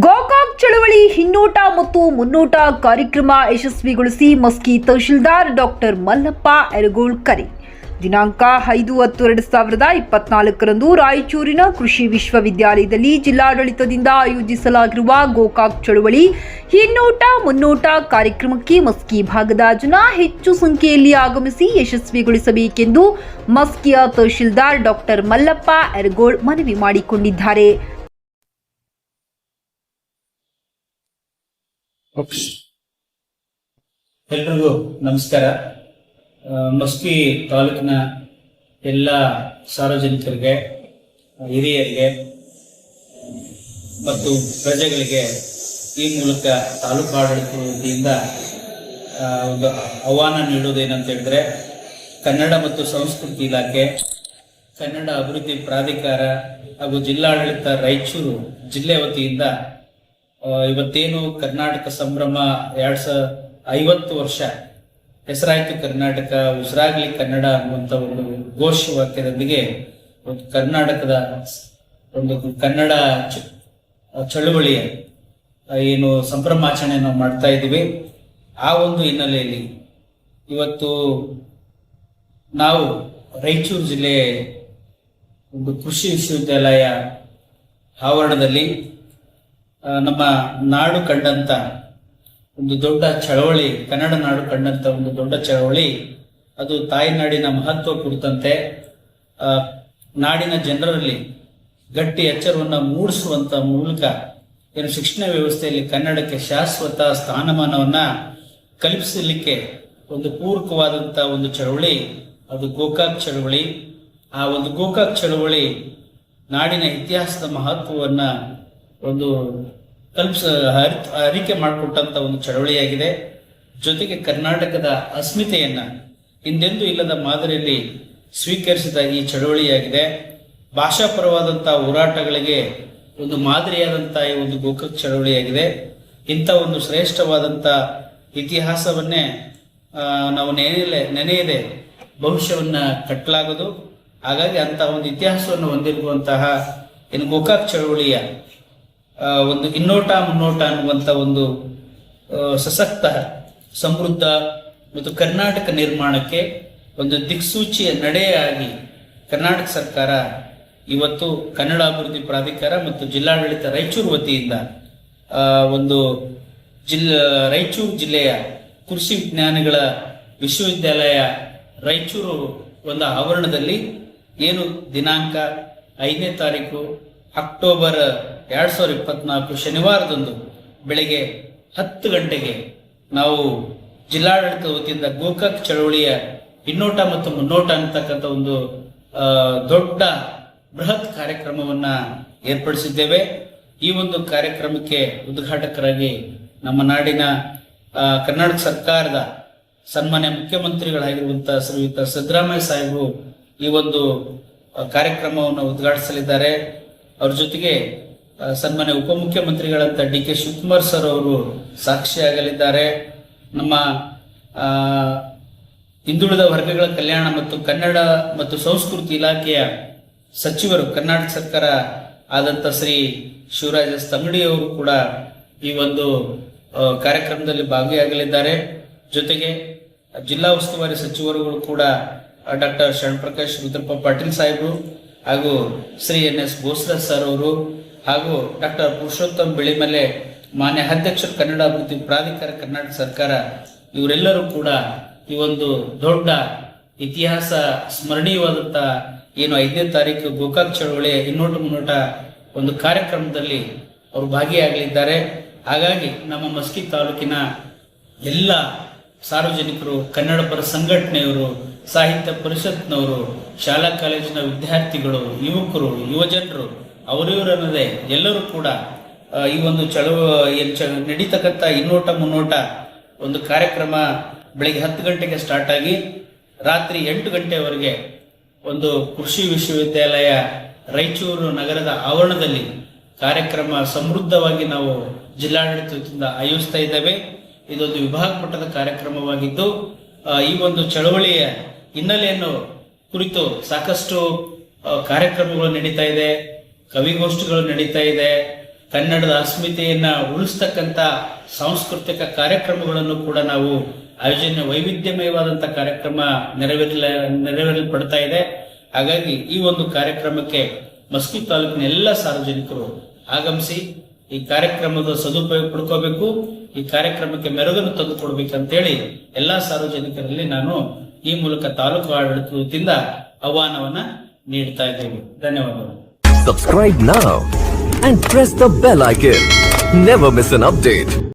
ಗೋಕಾಕ್ ಚಳವಳಿ ಹಿನ್ನೋಟ ಮತ್ತು ಮುನ್ನೋಟ ಕಾರ್ಯಕ್ರಮ ಯಶಸ್ವಿಗೊಳಿಸಿ ಮಸ್ಕಿ ತಹಶೀಲ್ದಾರ್ ಡಾಕ್ಟರ್ ಮಲ್ಲಪ್ಪ ಎರಗೋಳ್ ಕರೆ. ದಿನಾಂಕ ಐದು ಹತ್ತು ಎರಡು ಸಾವಿರದ ಇಪ್ಪತ್ನಾಲ್ಕರಂದು ರಾಯಚೂರಿನ ಕೃಷಿ ವಿಶ್ವವಿದ್ಯಾಲಯದಲ್ಲಿ ಜಿಲ್ಲಾಡಳಿತದಿಂದ ಆಯೋಜಿಸಲಾಗಿರುವ ಗೋಕಾಕ್ ಚಳವಳಿ ಹಿನ್ನೋಟ ಮುನ್ನೋಟ ಕಾರ್ಯಕ್ರಮಕ್ಕೆ ಮಸ್ಕಿ ಭಾಗದ ಜನ ಹೆಚ್ಚು ಸಂಖ್ಯೆಯಲ್ಲಿ ಆಗಮಿಸಿ ಯಶಸ್ವಿಗೊಳಿಸಬೇಕೆಂದು ಮಸ್ಕಿಯ ತಹಶೀಲ್ದಾರ್ ಡಾಕ್ಟರ್ ಮಲ್ಲಪ್ಪ ಎರಗೋಳ್ ಮನವಿ ಮಾಡಿಕೊಂಡಿದ್ದಾರೆ. ಎಲ್ರಿಗೂ ನಮಸ್ಕಾರ. ಮಸ್ಕಿ ತಾಲೂಕಿನ ಎಲ್ಲ ಸಾರ್ವಜನಿಕರಿಗೆ, ಹಿರಿಯರಿಗೆ ಮತ್ತು ಪ್ರಜೆಗಳಿಗೆ ಈ ಮೂಲಕ ತಾಲೂಕು ಆಡಳಿತ ವತಿಯಿಂದ ಒಂದು ಆಹ್ವಾನ ನೀಡುವುದೇನಂತ ಹೇಳಿದ್ರೆ, ಕನ್ನಡ ಮತ್ತು ಸಂಸ್ಕೃತಿ ಇಲಾಖೆ, ಕನ್ನಡ ಅಭಿವೃದ್ಧಿ ಪ್ರಾಧಿಕಾರ ಹಾಗೂ ಜಿಲ್ಲಾಡಳಿತ ರಾಯಚೂರು ಜಿಲ್ಲೆ ವತಿಯಿಂದ ಇವತ್ತೇನು ಕರ್ನಾಟಕ ಸಂಭ್ರಮ ಎರಡ್ ಸಾವಿರ ಐವತ್ತು ವರ್ಷ ಹೆಸರಾಯ್ತು ಕರ್ನಾಟಕ, ಉಸಿರಾಗ್ಲಿ ಕನ್ನಡ ಅನ್ನುವಂತ ಒಂದು ಘೋಷವಾಕ್ಯದೊಂದಿಗೆ ಒಂದು ಕರ್ನಾಟಕದ ಒಂದು ಕನ್ನಡ ಚಳುವಳಿಯ ಏನು ಸಂಭ್ರಮಾಚರಣೆ ನಾವು ಮಾಡ್ತಾ ಇದ್ದೀವಿ. ಆ ಒಂದು ಹಿನ್ನೆಲೆಯಲ್ಲಿ ಇವತ್ತು ನಾವು ರಾಯಚೂರು ಜಿಲ್ಲೆ ಒಂದು ಕೃಷಿ ವಿಶ್ವವಿದ್ಯಾಲಯ ಆವರಣದಲ್ಲಿ ನಮ್ಮ ನಾಡು ಕಂಡಂತ ಒಂದು ದೊಡ್ಡ ಚಳವಳಿ, ಕನ್ನಡ ನಾಡು ಕಂಡಂತ ಒಂದು ದೊಡ್ಡ ಚಳವಳಿ, ಅದು ತಾಯಿನಾಡಿನ ಮಹತ್ವ ಕುರಿತಂತೆ ನಾಡಿನ ಜನರಲ್ಲಿ ಗಟ್ಟಿ ಎಚ್ಚರವನ್ನು ಮೂಡಿಸುವಂತ ಮೂಲಕ ಏನು ಶಿಕ್ಷಣ ವ್ಯವಸ್ಥೆಯಲ್ಲಿ ಕನ್ನಡಕ್ಕೆ ಶಾಶ್ವತ ಸ್ಥಾನಮಾನವನ್ನ ಕಲ್ಪಿಸಲಿಕ್ಕೆ ಒಂದು ಪೂರಕವಾದಂತ ಒಂದು ಚಳವಳಿ, ಅದು ಗೋಕಾಕ್ ಚಳವಳಿ. ಆ ಒಂದು ಗೋಕಾಕ್ ಚಳವಳಿ ನಾಡಿನ ಇತಿಹಾಸದ ಮಹತ್ವವನ್ನ ಒಂದು ಕಲ್ಪಿಸ ಅರಿ- ಅರಿಕೆ ಮಾಡಿಕೊಟ್ಟಂತ ಒಂದು ಚಳವಳಿಯಾಗಿದೆ. ಜೊತೆಗೆ ಕರ್ನಾಟಕದ ಅಸ್ಮಿತೆಯನ್ನ ಹಿಂದೆಂದೂ ಇಲ್ಲದ ಮಾದರಿಯಲ್ಲಿ ಸ್ವೀಕರಿಸಿದ ಈ ಚಳವಳಿಯಾಗಿದೆ. ಭಾಷಾಪರವಾದಂಥ ಹೋರಾಟಗಳಿಗೆ ಒಂದು ಮಾದರಿಯಾದಂಥ ಈ ಒಂದು ಗೋಕಕ್ ಚಳವಳಿಯಾಗಿದೆ. ಇಂಥ ಒಂದು ಶ್ರೇಷ್ಠವಾದಂಥ ಇತಿಹಾಸವನ್ನೇ ನಾವು ನೆನೆಯಲೆ, ನೆನೆಯದೆ ಭವಿಷ್ಯವನ್ನ ಕಟ್ಟಲಾಗದು. ಹಾಗಾಗಿ ಅಂತ ಒಂದು ಇತಿಹಾಸವನ್ನು ಹೊಂದಿರುವಂತಹ, ಏನು ಗೋಕಾಕ್ ಚಳವಳಿಯ ಒಂದು ಇನ್ನೋಟ ಮುನ್ನೋಟ ಅನ್ನುವಂಥ ಒಂದು ಸಶಕ್ತ ಸಮೃದ್ಧ ಮತ್ತು ಕರ್ನಾಟಕ ನಿರ್ಮಾಣಕ್ಕೆ ಒಂದು ದಿಕ್ಸೂಚಿಯ ನಡೆಯಾಗಿ ಕರ್ನಾಟಕ ಸರ್ಕಾರ ಇವತ್ತು ಕನ್ನಡ ಅಭಿವೃದ್ಧಿ ಪ್ರಾಧಿಕಾರ ಮತ್ತು ಜಿಲ್ಲಾಡಳಿತ ರಾಯಚೂರು ವತಿಯಿಂದ ಒಂದು ಜಿಲ್ಲ ರಾಯಚೂರು ಜಿಲ್ಲೆಯ ಕೃಷಿ ವಿಜ್ಞಾನಗಳ ವಿಶ್ವವಿದ್ಯಾಲಯ ರಾಯಚೂರು ಒಂದು ಆವರಣದಲ್ಲಿ ಏನು ದಿನಾಂಕ ಐದನೇ ತಾರೀಕು ಅಕ್ಟೋಬರ್ ಎರಡು ಸಾವಿರದ ಇಪ್ಪತ್ನಾಲ್ಕು ಶನಿವಾರದಂದು ಬೆಳಗ್ಗೆ ಹತ್ತು ಗಂಟೆಗೆ ನಾವು ಜಿಲ್ಲಾಡಳಿತ ವತಿಯಿಂದ ಗೋಕಾಕ್ ಚಳವಳಿಯ ಹಿನ್ನೋಟ ಮತ್ತು ಮುನ್ನೋಟ ಅಂತಕ್ಕಂಥ ಒಂದು ದೊಡ್ಡ ಬೃಹತ್ ಕಾರ್ಯಕ್ರಮವನ್ನ ಏರ್ಪಡಿಸಿದ್ದೇವೆ. ಈ ಒಂದು ಕಾರ್ಯಕ್ರಮಕ್ಕೆ ಉದ್ಘಾಟಕರಾಗಿ ನಮ್ಮ ನಾಡಿನ ಕರ್ನಾಟಕ ಸರ್ಕಾರದ ಸನ್ಮಾನ್ಯ ಮುಖ್ಯಮಂತ್ರಿಗಳಾಗಿರುವಂತಹ ಶ್ರೀಯುತ ಸಿದ್ದರಾಮಯ್ಯ ಸಾಹೇಬರು ಈ ಒಂದು ಕಾರ್ಯಕ್ರಮವನ್ನು ಉದ್ಘಾಟಿಸಲಿದ್ದಾರೆ. ಅವ್ರ ಜೊತೆಗೆ ಸನ್ಮಾನ್ಯ ಉಪಮುಖ್ಯಮಂತ್ರಿಗಳಂತ ಡಿ ಕೆ ಶಿವಕುಮಾರ್ ಸರ್ ಅವರು ಸಾಕ್ಷಿಯಾಗಲಿದ್ದಾರೆ. ನಮ್ಮ ಹಿಂದುಳಿದ ವರ್ಗಗಳ ಕಲ್ಯಾಣ ಮತ್ತು ಕನ್ನಡ ಮತ್ತು ಸಂಸ್ಕೃತಿ ಇಲಾಖೆಯ ಸಚಿವರು, ಕರ್ನಾಟಕ ಸರ್ಕಾರ ಆದಂತ ಶ್ರೀ ಶಿವರಾಜ ತಂಗಡಿ ಅವರು ಕೂಡ ಈ ಒಂದು ಕಾರ್ಯಕ್ರಮದಲ್ಲಿ ಭಾಗಿಯಾಗಲಿದ್ದಾರೆ. ಜೊತೆಗೆ, ಜಿಲ್ಲಾ ಉಸ್ತುವಾರಿ ಸಚಿವರುಗಳು ಕೂಡ ಡಾಕ್ಟರ್ ಶರಣಪ್ರಕಾಶ್ ರುದ್ರಪ್ಪ ಪಾಟೀಲ್ ಸಾಹೇಬರು ಹಾಗೂ Shri N S Bosraj sir ಅವರು ಹಾಗೂ ಡಾಕ್ಟರ್ ಪುರುಷೋತ್ತಮ್ ಬಿಳಿಮಲೆ, ಮಾನ್ಯ ಅಧ್ಯಕ್ಷರು ಕನ್ನಡ ಅಭಿವೃದ್ಧಿ ಪ್ರಾಧಿಕಾರ, ಕರ್ನಾಟಕ ಸರ್ಕಾರ, ಇವರೆಲ್ಲರೂ ಕೂಡ ಈ ಒಂದು ದೊಡ್ಡ ಇತಿಹಾಸ ಸ್ಮರಣೀಯವಾದಂಥ ಏನು ಐದನೇ ತಾರೀಕು ಗೋಕಾಕ್ ಚಳವಳಿಯ ಇನ್ನೋಟ ಮುನ್ನೋಟ ಒಂದು ಕಾರ್ಯಕ್ರಮದಲ್ಲಿ ಅವರು ಭಾಗಿಯಾಗಲಿದ್ದಾರೆ. ಹಾಗಾಗಿ ನಮ್ಮ ಮಸ್ಕಿ ತಾಲೂಕಿನ ಎಲ್ಲ ಸಾರ್ವಜನಿಕರು ಕನ್ನಡ ಪರ ಸಂಘಟನೆಯವರು ಸಾಹಿತ್ಯ ಪರಿಷತ್ನವರು, ಶಾಲಾ ಕಾಲೇಜಿನ ವಿದ್ಯಾರ್ಥಿಗಳು, ಯುವಕರು, ಯುವಜನರು ಅವರಿವರನ್ನದೇ ಎಲ್ಲರೂ ಕೂಡ ಈ ಒಂದು ಚಳುವ ನಡೀತಕ್ಕಂಥ ಇನ್ನೋಟ ಮುನ್ನೋಟ ಒಂದು ಕಾರ್ಯಕ್ರಮ ಬೆಳಿಗ್ಗೆ ಹತ್ತು ಗಂಟೆಗೆ ಸ್ಟಾರ್ಟ್ ಆಗಿ ರಾತ್ರಿ ಎಂಟು ಗಂಟೆವರೆಗೆ ಒಂದು ಕೃಷಿ ವಿಶ್ವವಿದ್ಯಾಲಯ, ರಾಯಚೂರು ನಗರದ ಆವರಣದಲ್ಲಿ ಕಾರ್ಯಕ್ರಮ ಸಮೃದ್ಧವಾಗಿ ನಾವು ಜಿಲ್ಲಾಡಳಿತದಿಂದ ಆಯೋಜಿಸ್ತಾ ಇದ್ದೇವೆ. ಇದೊಂದು ವಿಭಾಗ ಮಟ್ಟದ ಕಾರ್ಯಕ್ರಮವಾಗಿದ್ದು ಈ ಒಂದು ಚಳವಳಿಯ ಹಿನ್ನೆಲೆಯನ್ನು ಕುರಿತು ಸಾಕಷ್ಟು ಕಾರ್ಯಕ್ರಮಗಳು ನಡೀತಾ ಇದೆ ಕವಿಗೋಷ್ಠಿಗಳು ನಡೀತಾ ಇದೆ, ಕನ್ನಡದ ಅಸ್ಮಿತೆಯನ್ನು ಉಳಿಸ್ತಕ್ಕಂಥ ಸಾಂಸ್ಕೃತಿಕ ಕಾರ್ಯಕ್ರಮಗಳನ್ನು ಕೂಡ ನಾವು ಆಯೋಜನೆ ವೈವಿಧ್ಯಮಯವಾದಂಥ ಕಾರ್ಯಕ್ರಮ ನೆರವೇರಲ ನೆರವೇರಲ್ಪಡ್ತಾ ಇದೆ. ಹಾಗಾಗಿ ಈ ಒಂದು ಕಾರ್ಯಕ್ರಮಕ್ಕೆ ಮಸ್ಕಿ ತಾಲೂಕಿನ ಎಲ್ಲ ಸಾರ್ವಜನಿಕರು ಆಗಮಿಸಿ ಈ ಕಾರ್ಯಕ್ರಮದ ಸದುಪಯೋಗ ಪಡ್ಕೋಬೇಕು, ಈ ಕಾರ್ಯಕ್ರಮಕ್ಕೆ ಮೆರುಗನ್ನು ತಂದುಕೊಡ್ಬೇಕಂತೇಳಿ ಎಲ್ಲಾ ಸಾರ್ವಜನಿಕರಲ್ಲಿ ನಾನು ಈ ಮೂಲಕ ತಾಲೂಕು ಆಡಳಿತದಿಂದ ಆಹ್ವಾನವನ್ನ ನೀಡ್ತಾ ಇದ್ದೇವೆ ಧನ್ಯವಾದಗಳು Subscribe now and press the bell icon. Never miss an update.